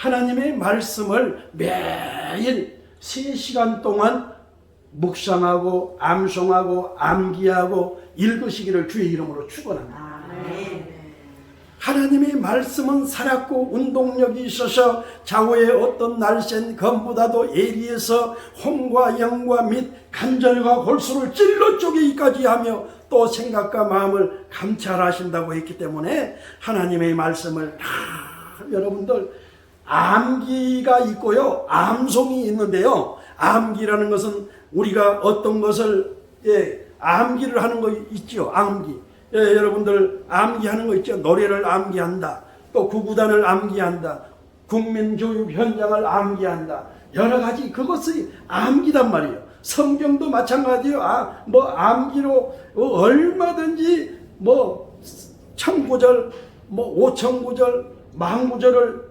하나님의 말씀을 매일 3시간 동안 묵상하고 암송하고 암기하고 읽으시기를 주의 이름으로 축원합니다. 하나님의 말씀은 살았고 운동력이 있어서 좌우의 어떤 날쌘 검보다도 예리해서 홍과 영과 및 간절과 골수를 찔러 쪼개기까지 하며 또 생각과 마음을 감찰하신다고 했기 때문에 하나님의 말씀을 다 여러분들 암기가 있고요 암송이 있는데요 암기라는 것은 우리가 어떤 것을 예, 암기를 하는 거 있죠 암기 예, 여러분들 암기하는 거 있죠. 노래를 암기한다. 또 구구단을 암기한다. 국민교육 현장을 암기한다. 여러 가지 그것이 암기단 말이에요. 성경도 마찬가지예요. 아, 뭐 암기로 어, 얼마든지 뭐 천구절, 뭐 오천구절, 만구절을